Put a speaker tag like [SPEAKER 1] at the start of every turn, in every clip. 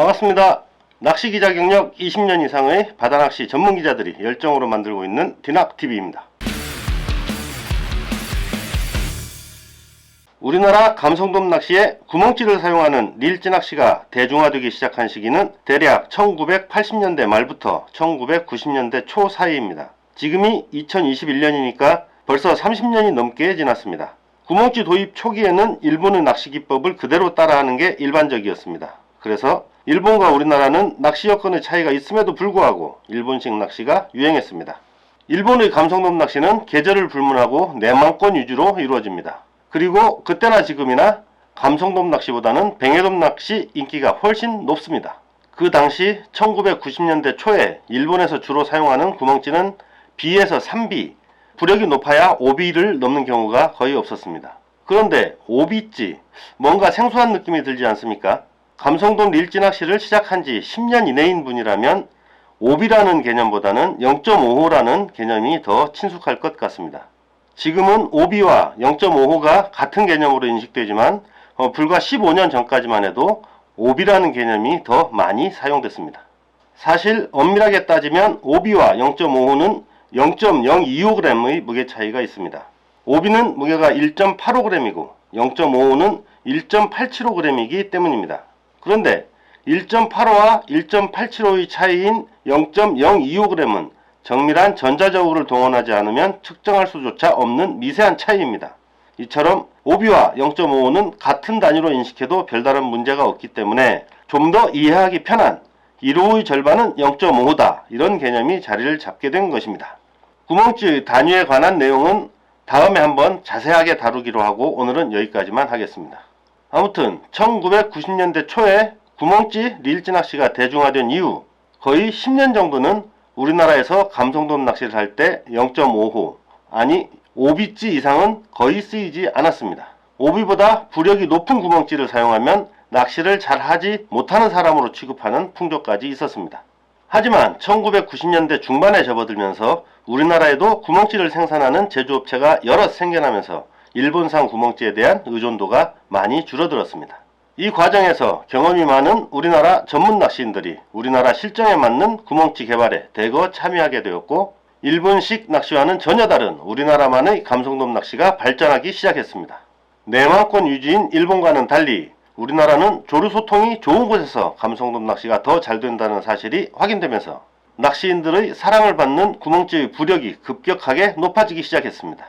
[SPEAKER 1] 반갑습니다. 낚시 기자 경력 20년 이상의 바다 낚시 전문 기자들이 열정으로 만들고 있는 디낙TV입니다. 우리나라 감성돔 낚시에 구멍찌를 사용하는 릴찌 낚시가 대중화되기 시작한 시기는 대략 1980년대 말부터 1990년대 초 사이입니다. 지금이 2021년이니까 벌써 30년이 넘게 지났습니다. 구멍찌 도입 초기에는 일본의 낚시 기법을 그대로 따라하는 게 일반적이었습니다. 그래서 일본과 우리나라는 낚시 여건의 차이가 있음에도 불구하고 일본식 낚시가 유행했습니다. 일본의 감성돔 낚시는 계절을 불문하고 내만권 위주로 이루어집니다. 그리고 그때나 지금이나 감성돔 낚시보다는 뱅에돔 낚시 인기가 훨씬 높습니다. 그 당시 1990년대 초에 일본에서 주로 사용하는 구멍찌는 B에서 3B, 부력이 높아야 5B를 넘는 경우가 거의 없었습니다. 그런데 5B찌, 뭔가 생소한 느낌이 들지 않습니까? 감성돔 릴찌 낚시를 시작한 지 10년 이내인 분이라면 5B라는 개념보다는 0.5호라는 개념이 더 친숙할 것 같습니다. 지금은 5B와 0.5호가 같은 개념으로 인식되지만 어, 불과 15년 전까지만 해도 5B라는 개념이 더 많이 사용됐습니다. 사실 엄밀하게 따지면 5B와 0.5호는 0.025g의 무게 차이가 있습니다. 5B는 무게가 1.85g이고 0.5호는 1.875g이기 때문입니다. 그런데 1.85와 1.875의 차이인 0.025g은 정밀한 전자저울을 동원하지 않으면 측정할 수조차 없는 미세한 차이입니다. 이처럼 5B와 0.55는 같은 단위로 인식해도 별다른 문제가 없기 때문에 좀 더 이해하기 편한 1호의 절반은 0.5다 이런 개념이 자리를 잡게 된 것입니다. 구멍찌 단위에 관한 내용은 다음에 한번 자세하게 다루기로 하고 오늘은 여기까지만 하겠습니다. 아무튼 1990년대 초에 구멍찌 릴찌 낚시가 대중화된 이후 거의 10년 정도는 우리나라에서 감성돔 낚시를 할 때 0.5호 아니 5비찌 이상은 거의 쓰이지 않았습니다. 5비보다 부력이 높은 구멍찌를 사용하면 낚시를 잘 하지 못하는 사람으로 취급하는 풍조까지 있었습니다. 하지만 1990년대 중반에 접어들면서 우리나라에도 구멍찌를 생산하는 제조업체가 여럿 생겨나면서 일본산 구멍찌에 대한 의존도가 많이 줄어들었습니다. 이 과정에서 경험이 많은 우리나라 전문 낚시인들이 우리나라 실정에 맞는 구멍찌 개발에 대거 참여하게 되었고 일본식 낚시와는 전혀 다른 우리나라만의 감성돔 낚시가 발전하기 시작했습니다. 내만권 유지인 일본과는 달리 우리나라는 조류 소통이 좋은 곳에서 감성돔 낚시가 더 잘 된다는 사실이 확인되면서 낚시인들의 사랑을 받는 구멍찌의 부력이 급격하게 높아지기 시작했습니다.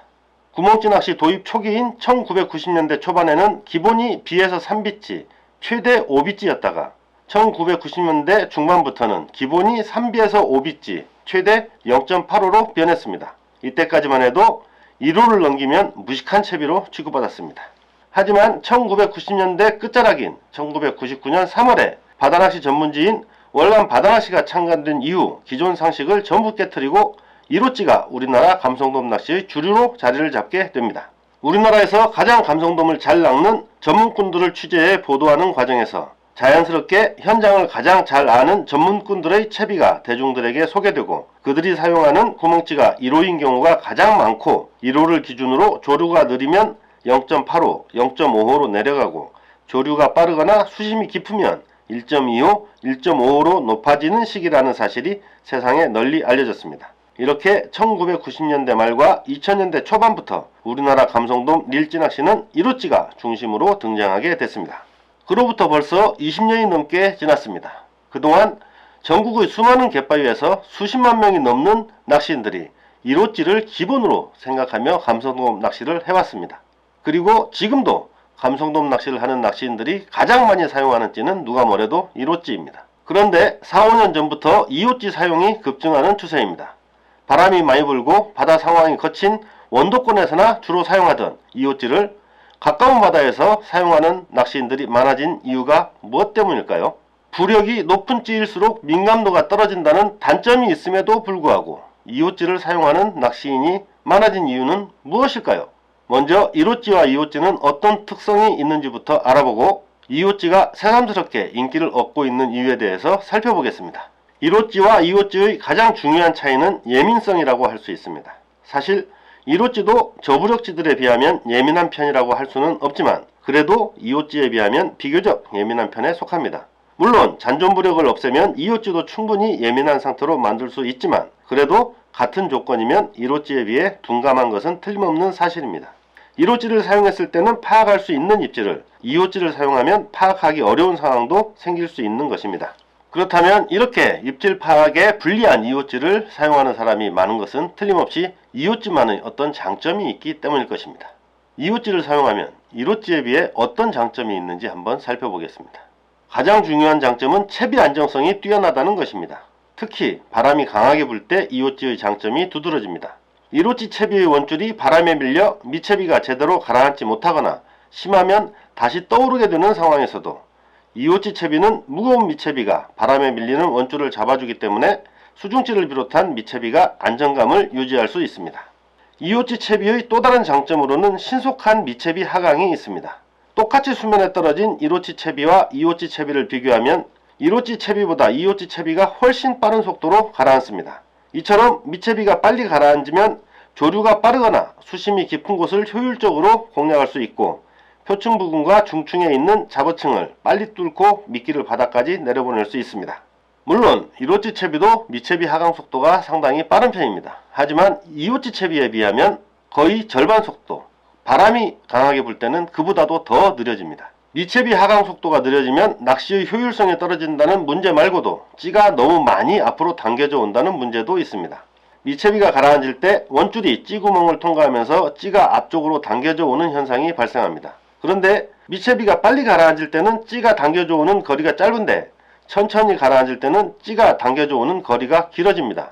[SPEAKER 1] 구멍찌 낚시 도입 초기인 1990년대 초반에는 기본이 B에서 3비치, 최대 5비치였다가 1990년대 중반부터는 기본이 3비에서 5비치, 최대 0.85로 변했습니다. 이때까지만 해도 1호를 넘기면 무식한 채비로 취급받았습니다. 하지만 1990년대 끝자락인 1999년 3월에 바다낚시 전문지인 월남 바다낚시가 창간된 이후 기존 상식을 전부 깨뜨리고 1호찌가 우리나라 감성돔 낚시의 주류로 자리를 잡게 됩니다. 우리나라에서 가장 감성돔을 잘 낚는 전문꾼들을 취재해 보도하는 과정에서 자연스럽게 현장을 가장 잘 아는 전문꾼들의 채비가 대중들에게 소개되고 그들이 사용하는 구멍찌가 1호인 경우가 가장 많고 1호를 기준으로 조류가 느리면 0.85, 0.55로 내려가고 조류가 빠르거나 수심이 깊으면 1.25, 1.55로 높아지는 시기라는 사실이 세상에 널리 알려졌습니다. 이렇게 1990년대 말과 2000년대 초반부터 우리나라 감성돔 릴찌 낚시는 1호찌가 중심으로 등장하게 됐습니다. 그로부터 벌써 20년이 넘게 지났습니다. 그동안 전국의 수많은 갯바위에서 수십만 명이 넘는 낚시인들이 1호찌를 기본으로 생각하며 감성돔 낚시를 해왔습니다. 그리고 지금도 감성돔 낚시를 하는 낚시인들이 가장 많이 사용하는 찌는 누가 뭐래도 1호찌입니다. 그런데 4, 5년 전부터 2호찌 사용이 급증하는 추세입니다. 바람이 많이 불고 바다 상황이 거친 원도권에서나 주로 사용하던 2호찌를 가까운 바다에서 사용하는 낚시인들이 많아진 이유가 무엇 때문일까요? 부력이 높은 찌일수록 민감도가 떨어진다는 단점이 있음에도 불구하고 2호찌를 사용하는 낚시인이 많아진 이유는 무엇일까요? 먼저 1호찌와 2호찌는 어떤 특성이 있는지부터 알아보고 2호찌가 새삼스럽게 인기를 얻고 있는 이유에 대해서 살펴보겠습니다. 1호찌와 2호찌의 가장 중요한 차이는 예민성이라고 할 수 있습니다. 사실 1호찌도 저부력찌들에 비하면 예민한 편이라고 할 수는 없지만 그래도 2호찌에 비하면 비교적 예민한 편에 속합니다. 물론 잔존부력을 없애면 이웃지도 충분히 예민한 상태로 만들 수 있지만 그래도 같은 조건이면 1호지에 비해 둔감한 것은 틀림없는 사실입니다. 1호지를 사용했을 때는 파악할 수 있는 입지를 2호지를 사용하면 파악하기 어려운 상황도 생길 수 있는 것입니다. 그렇다면 이렇게 입질 파악에 불리한 2호지를 사용하는 사람이 많은 것은 틀림없이 2호지만의 어떤 장점이 있기 때문일 것입니다. 2호지를 사용하면 1호지에 비해 어떤 장점이 있는지 한번 살펴보겠습니다. 가장 중요한 장점은 채비 안정성이 뛰어나다는 것입니다. 특히 바람이 강하게 불때 2호지의 장점이 두드러집니다. 1호지 채비의 원줄이 바람에 밀려 미채비가 제대로 가라앉지 못하거나 심하면 다시 떠오르게 되는 상황에서도 2호지 채비는 무거운 미채비가 바람에 밀리는 원줄을 잡아주기 때문에 수중지를 비롯한 미채비가 안정감을 유지할 수 있습니다. 2호지 채비의 또 다른 장점으로는 신속한 미채비 하강이 있습니다. 똑같이 수면에 떨어진 1호치 채비와 2호치 채비를 비교하면 1호치 채비보다 2호치 채비가 훨씬 빠른 속도로 가라앉습니다. 이처럼 미채비가 빨리 가라앉으면 조류가 빠르거나 수심이 깊은 곳을 효율적으로 공략할 수 있고 표층 부근과 중층에 있는 잡어층을 빨리 뚫고 미끼를 바닥까지 내려보낼 수 있습니다. 물론 1호치 채비도 미채비 하강 속도가 상당히 빠른 편입니다. 하지만 2호치 채비에 비하면 거의 절반 속도, 바람이 강하게 불 때는 그보다도 더 느려집니다. 미채비 하강 속도가 느려지면 낚시의 효율성이 떨어진다는 문제 말고도 찌가 너무 많이 앞으로 당겨져 온다는 문제도 있습니다. 미채비가 가라앉을 때 원줄이 찌구멍을 통과하면서 찌가 앞쪽으로 당겨져 오는 현상이 발생합니다. 그런데 미채비가 빨리 가라앉을 때는 찌가 당겨져 오는 거리가 짧은데 천천히 가라앉을 때는 찌가 당겨져 오는 거리가 길어집니다.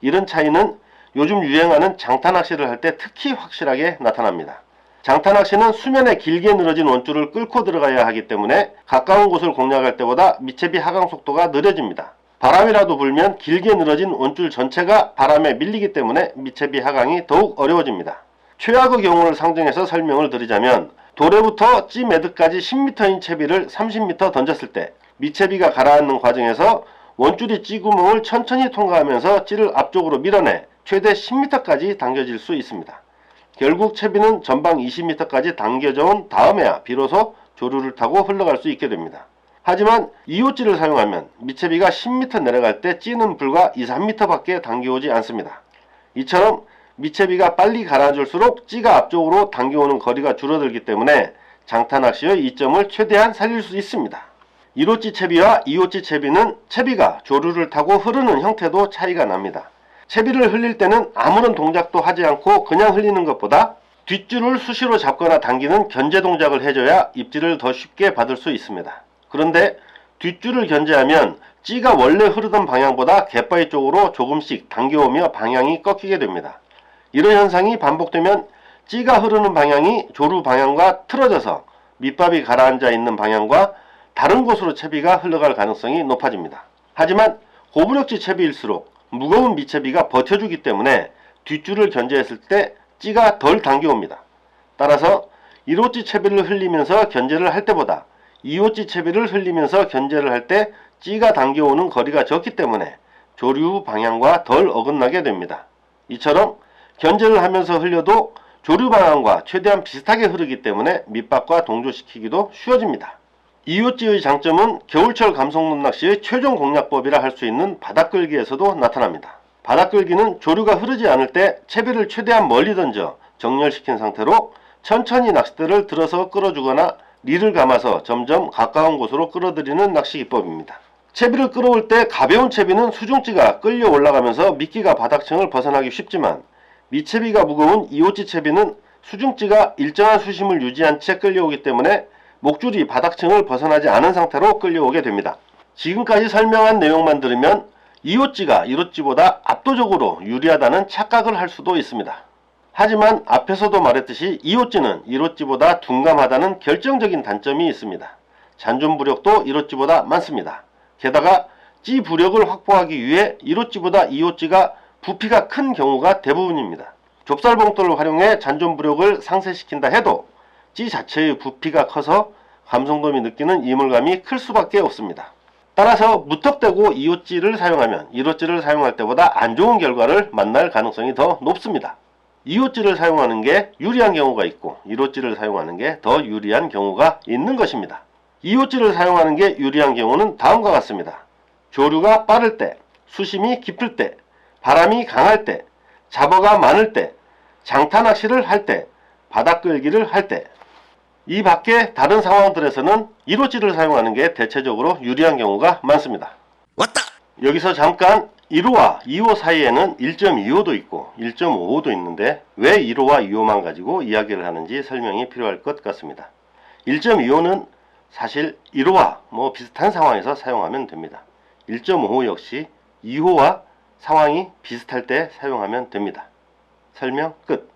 [SPEAKER 1] 이런 차이는 요즘 유행하는 장타 낚시를 할 때 특히 확실하게 나타납니다. 장타 낚시는 수면에 길게 늘어진 원줄을 끌고 들어가야 하기 때문에 가까운 곳을 공략할 때보다 미채비 하강 속도가 느려집니다. 바람이라도 불면 길게 늘어진 원줄 전체가 바람에 밀리기 때문에 미채비 하강이 더욱 어려워집니다. 최악의 경우를 상정해서 설명을 드리자면 도래부터 찌 매듭까지 10m인 채비를 30m 던졌을 때 미채비가 가라앉는 과정에서 원줄이 찌구멍을 천천히 통과하면서 찌를 앞쪽으로 밀어내 최대 10m까지 당겨질 수 있습니다. 결국 채비는 전방 20m까지 당겨져 온 다음에야 비로소 조류를 타고 흘러갈 수 있게 됩니다. 하지만 2호찌를 사용하면 미채비가 10m 내려갈 때 찌는 불과 2, 3m밖에 당겨오지 않습니다. 이처럼 미채비가 빨리 갈아줄수록 찌가 앞쪽으로 당겨오는 거리가 줄어들기 때문에 장타 낚시의 이점을 최대한 살릴 수 있습니다. 1호찌 채비와 2호찌 채비는 채비가 조류를 타고 흐르는 형태도 차이가 납니다. 채비를 흘릴 때는 아무런 동작도 하지 않고 그냥 흘리는 것보다 뒷줄을 수시로 잡거나 당기는 견제 동작을 해줘야 입질을 더 쉽게 받을 수 있습니다. 그런데 뒷줄을 견제하면 찌가 원래 흐르던 방향보다 갯바위 쪽으로 조금씩 당겨오며 방향이 꺾이게 됩니다. 이런 현상이 반복되면 찌가 흐르는 방향이 조루 방향과 틀어져서 밑밥이 가라앉아 있는 방향과 다른 곳으로 채비가 흘러갈 가능성이 높아집니다. 하지만 고부력지 채비일수록 무거운 미채비가 버텨주기 때문에 뒷줄을 견제했을 때 찌가 덜 당겨옵니다. 따라서 1호찌 채비를 흘리면서 견제를 할 때보다 2호찌 채비를 흘리면서 견제를 할 때 찌가 당겨오는 거리가 적기 때문에 조류 방향과 덜 어긋나게 됩니다. 이처럼 견제를 하면서 흘려도 조류 방향과 최대한 비슷하게 흐르기 때문에 밑밥과 동조시키기도 쉬워집니다. 2호찌의 장점은 겨울철 감성론 낚시의 최종 공략법이라 할 수 있는 바닥끌기에서도 나타납니다. 바닥끌기는 조류가 흐르지 않을 때 채비를 최대한 멀리 던져 정렬시킨 상태로 천천히 낚싯대를 들어서 끌어주거나 리를 감아서 점점 가까운 곳으로 끌어들이는 낚시 기법입니다. 채비를 끌어올 때 가벼운 채비는 수중찌가 끌려 올라가면서 미끼가 바닥층을 벗어나기 쉽지만 미채비가 무거운 2호찌 채비는 수중찌가 일정한 수심을 유지한 채 끌려오기 때문에 목줄이 바닥층을 벗어나지 않은 상태로 끌려오게 됩니다. 지금까지 설명한 내용만 들으면 2호찌가 1호찌보다 압도적으로 유리하다는 착각을 할 수도 있습니다. 하지만 앞에서도 말했듯이 2호찌는 1호찌보다 둔감하다는 결정적인 단점이 있습니다. 잔존 부력도 1호찌보다 많습니다. 게다가 찌 부력을 확보하기 위해 1호찌보다 2호찌가 부피가 큰 경우가 대부분입니다. 좁쌀봉돌을 활용해 잔존부력을 상쇄시킨다 해도 찌 자체의 부피가 커서 감성돔이 느끼는 이물감이 클 수밖에 없습니다. 따라서 무턱대고 2호찌를 사용하면 1호찌를 사용할 때보다 안 좋은 결과를 만날 가능성이 더 높습니다. 2호찌를 사용하는 게 유리한 경우가 있고 1호찌를 사용하는 게 더 유리한 경우가 있는 것입니다. 이호찌를 사용하는 게 유리한 경우는 다음과 같습니다. 조류가 빠를 때, 수심이 깊을 때, 바람이 강할 때, 잡어가 많을 때, 장타 낚시를 할 때, 바닥 끌기를 할 때, 이 밖에 다른 상황들에서는 1호찌를 사용하는 게 대체적으로 유리한 경우가 많습니다.
[SPEAKER 2] 왔다.
[SPEAKER 1] 여기서 잠깐 1호와 2호 사이에는 1.25도 있고 1.55도 있는데 왜 1호와 2호만 가지고 이야기를 하는지 설명이 필요할 것 같습니다. 1.25는 사실 1호와 뭐 비슷한 상황에서 사용하면 됩니다. 1.5 역시 2호와 상황이 비슷할 때 사용하면 됩니다. 설명 끝.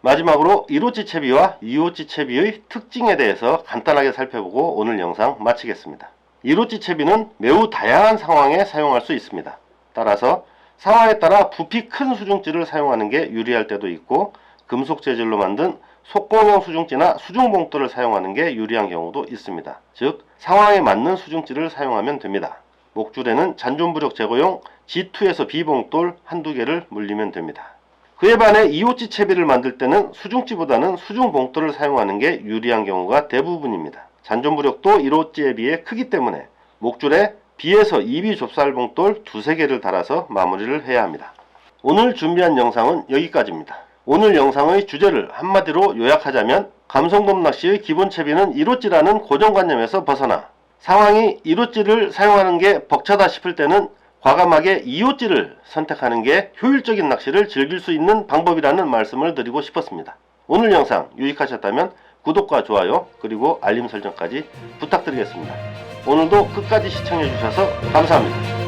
[SPEAKER 1] 마지막으로 1호치 채비와 2호치 채비의 특징에 대해서 간단하게 살펴보고 오늘 영상 마치겠습니다. 1호치 채비는 매우 다양한 상황에 사용할 수 있습니다. 따라서 상황에 따라 부피 큰 수중지를 사용하는 게 유리할 때도 있고 금속 재질로 만든 속공형 수중지나 수중봉돌을 사용하는 게 유리한 경우도 있습니다. 즉 상황에 맞는 수중지를 사용하면 됩니다. 목줄에는 잔존부력 제거용 G2에서 B봉돌 한두 개를 물리면 됩니다. 그에 반해 2호치 채비를 만들 때는 수중지보다는 수중봉돌을 사용하는 게 유리한 경우가 대부분입니다. 잔존부력도 1호찌에 비해 크기 때문에 목줄에 B에서 2B 좁쌀봉돌 두세 개를 달아서 마무리를 해야 합니다. 오늘 준비한 영상은 여기까지입니다. 오늘 영상의 주제를 한마디로 요약하자면 감성돔 낚시의 기본 채비는 1호찌라는 고정관념에서 벗어나 상황이 1호찌를 사용하는 게 벅차다 싶을 때는 과감하게 2호찌를 선택하는 게 효율적인 낚시를 즐길 수 있는 방법이라는 말씀을 드리고 싶었습니다. 오늘 영상 유익하셨다면 구독과 좋아요 그리고 알림 설정까지 부탁드리겠습니다. 오늘도 끝까지 시청해 주셔서 감사합니다.